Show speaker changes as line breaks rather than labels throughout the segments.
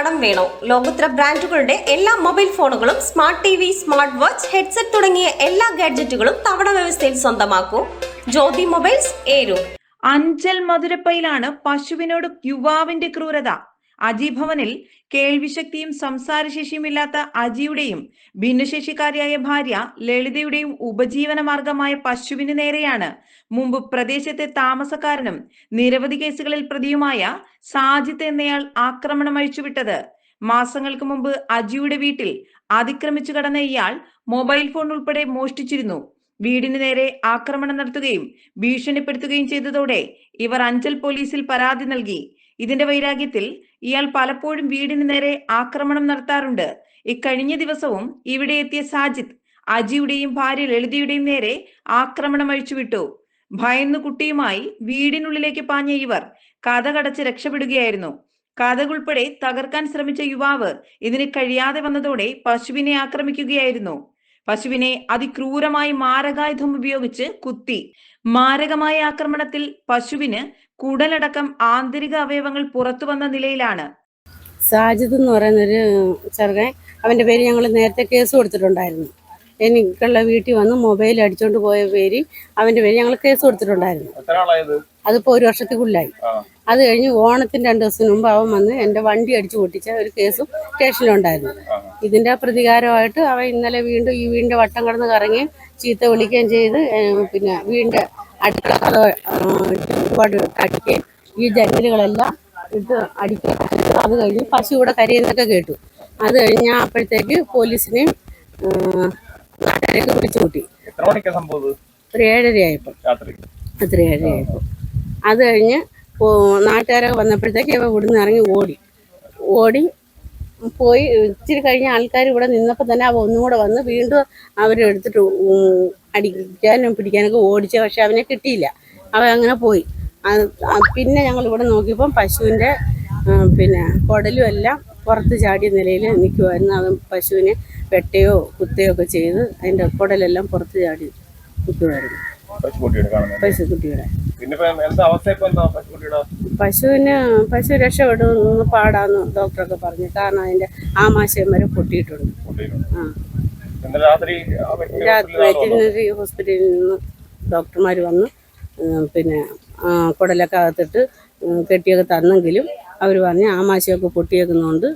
കടം വേണോ? ലോകോത്തര ബ്രാൻഡുകളുടെ എല്ലാ മൊബൈൽ ഫോണുകളും smart T V smart watch headset തുടങ്ങിയ എല്ലാ ഗാഡ്ജറ്റുകളും തവണ വ്യവസ്ഥയിൽ സ്വന്തമാക്കൂ. ജ്യോതി മൊബൈൽസ് ഏരൂർ.
അഞ്ചൽ മധുരപ്പയിലാണ് പശുവിനോട് യുവാവിന്റെ ക്രൂരത. അജി ഭവനിൽ കേൾവിശക്തിയും സംസാരശേഷിയുമില്ലാത്ത അജിയുടെയും ഭിന്നശേഷിക്കാരിയായ ഭാര്യ ലളിതയുടെയും ഉപജീവന മാർഗമായ പശുവിന് നേരെയാണ് മുമ്പ് പ്രദേശത്തെ താമസക്കാരനും നിരവധി കേസുകളിൽ പ്രതിയുമായ സാജിത്ത് എന്നയാൾ ആക്രമണം അഴിച്ചുവിട്ടത്. മാസങ്ങൾക്ക് മുമ്പ് അജിയുടെ വീട്ടിൽ അതിക്രമിച്ചു കടന്ന ഇയാൾ മൊബൈൽ ഫോൺ ഉൾപ്പെടെ മോഷ്ടിച്ചിരുന്നു. വീടിന് നേരെ ആക്രമണം നടത്തുകയും ഭീഷണിപ്പെടുത്തുകയും ചെയ്തതോടെ ഇവർ അഞ്ചൽ പോലീസിൽ പരാതി നൽകി. ഇതിന്റെ വൈരാഗ്യത്തിൽ ഇയാൾ പലപ്പോഴും വീടിന് നേരെ ആക്രമണം നടത്താറുണ്ട്. ഇക്കഴിഞ്ഞ ദിവസവും ഇവിടെ എത്തിയ സാജിദ് അജിയുടെയും ഭാര്യ ലളിതയുടെയും നേരെ ആക്രമണം അഴിച്ചുവിട്ടു. ഭയന്നു കുട്ടിയുമായി വീടിനുള്ളിലേക്ക് പാഞ്ഞ ഇവർ കഥകടച്ച് രക്ഷപ്പെടുകയായിരുന്നു. കഥകുൾപ്പെടെ തകർക്കാൻ ശ്രമിച്ച യുവാവ് ഇതിന് കഴിയാതെ വന്നതോടെ പശുവിനെ ആക്രമിക്കുകയായിരുന്നു. പശുവിനെ അതിക്രൂരമായി മാരകായുധം ഉപയോഗിച്ച് കുത്തി. മാരകമായ ആക്രമണത്തിൽ പശുവിന് കുടലടക്കം ആന്തരിക അവയവങ്ങൾ പുറത്തു വന്ന നിലയിലാണ്.
സാജിദ് എന്ന് പറയുന്നൊരു ചെറുകൻ അവന്റെ പേര് ഞങ്ങൾ നേരത്തെ കേസ് കൊടുത്തിട്ടുണ്ടായിരുന്നു. എനിക്കുള്ള വീട്ടിൽ വന്ന് മൊബൈൽ അടിച്ചുകൊണ്ട് പോയ പേര് അവന്റെ പേര് ഞങ്ങൾ കേസ് കൊടുത്തിട്ടുണ്ടായിരുന്നു. അതിപ്പോൾ ഒരു വർഷത്തിക്കുള്ളിലായി. അത് കഴിഞ്ഞ് ഓണത്തിന് രണ്ട് ദിവസം മുമ്പ് അവൻ വന്ന് എന്റെ വണ്ടി അടിച്ചു പൊട്ടിച്ച ഒരു കേസും സ്റ്റേഷനിലുണ്ടായിരുന്നു. ഇതിന്റെ പ്രതികാരമായിട്ട് അവൻ ഇന്നലെ വീണ്ടും ഈ വീടിന്റെ വട്ടം കടന്ന് കറങ്ങി ചീത്ത വിളിക്കുകയും ചെയ്ത് പിന്നെ വീടിന്റെ അടുക്കള ഒരുപാട് അടിക്കുകയും ഈ ജനലുകളെല്ലാം ഇട്ട് അടിക്കുകയും. അത് കഴിഞ്ഞ് പശു ഇവിടെ കരയുന്നൊക്കെ കേട്ടു. അത് കഴിഞ്ഞ് അപ്പോഴത്തേക്ക് പോലീസിനെയും നാട്ടുകാരെയൊക്കെ വിളിച്ചു കൂട്ടി? ഒരു ഏഴരയായപ്പോൾ
രാത്രി.
അത്ര ഏഴരയായപ്പോൾ അത് കഴിഞ്ഞ് നാട്ടുകാരൊക്കെ വന്നപ്പോഴത്തേക്ക് ഇവ ഇവിടുന്ന് ഇറങ്ങി ഓടി. ഓടി പോയി. ഇച്ചിരി കഴിഞ്ഞ ആൾക്കാർ ഇവിടെ നിന്നപ്പോൾ തന്നെ അവ ഒന്നും കൂടെ വന്ന് വീണ്ടും അവരെടുത്തിട്ട് എടുത്തിട്ട് അടിക്കാനും പിടിക്കാനൊക്കെ ഓടിച്ച. പക്ഷെ അവനെ കിട്ടിയില്ല. അവൻ അങ്ങനെ പോയി. പിന്നെ ഞങ്ങൾ ഇവിടെ നോക്കിയപ്പം പശുവിന്റെ പിന്നെ കുടലും എല്ലാം പുറത്ത് ചാടിയ നിലയിൽ നിൽക്കുമായിരുന്നു അവൻ പശുവിനെ വെട്ടയോ കുത്തയോ ഒക്കെ ചെയ്ത് അതിന്റെ കുടലെല്ലാം പുറത്ത് ചാടി നിൽക്കുമായിരുന്നു
പശുക്കുട്ടിയുടെ കാണുന്നത്
പശുക്കുട്ടിയുടെ.
പിന്നെ ഇപ്പൊ എന്താ അവസ്ഥ ഇപ്പൊ എന്താ പശുക്കുട്ടിയുടെ?
പശുവിന് പശു രക്ഷപ്പെടുന്നു പാടാന്ന് ഡോക്ടറൊക്കെ പറഞ്ഞു. കാരണം അതിന്റെ ആമാശയം വരെ പൊട്ടിയിട്ടുണ്ട്.
രാത്രി?
വെറ്റിനറി ഹോസ്പിറ്റലിൽ നിന്ന് ഡോക്ടർമാർ വന്ന് പിന്നെ കുടലൊക്കെ അകത്തിട്ട് കെട്ടിയൊക്കെ തന്നെങ്കിലും അവർ പറഞ്ഞ് ആമാശയമൊക്കെ പൊട്ടിയേക്കുന്നതുകൊണ്ട്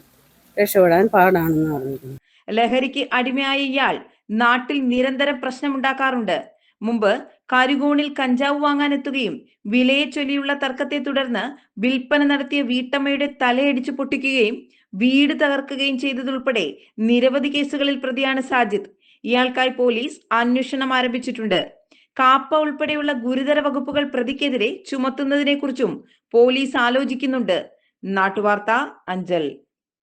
രക്ഷപ്പെടാൻ പാടാണെന്ന് പറഞ്ഞിരുന്നു
ലഹരിക്ക് അടിമയായ ഇയാൾ നാട്ടിൽ നിരന്തരം പ്രശ്നമുണ്ടാക്കാറുണ്ട്. മുമ്പ് കാരുകോണിൽ കഞ്ചാവ് വാങ്ങാനെത്തുകയും വിലയെ ചൊല്ലിയുള്ള തർക്കത്തെ തുടർന്ന് വിൽപ്പന നടത്തിയ വീട്ടമ്മയുടെ തലയടിച്ചു പൊട്ടിക്കുകയും വീട് തകർക്കുകയും ചെയ്തതുൾപ്പെടെ നിരവധി കേസുകളിൽ പ്രതിയാണ് സാജിദ്. ഇയാൾക്കായി പോലീസ് അന്വേഷണം ആരംഭിച്ചിട്ടുണ്ട്. കാപ്പ ഉൾപ്പെടെയുള്ള ഗുരുതര വകുപ്പുകൾ പ്രതിക്കെതിരെ ചുമത്തുന്നതിനെക്കുറിച്ചും പോലീസ് ആലോചിക്കുന്നുണ്ട്. നാട്ടുവാർത്ത അഞ്ചൽ.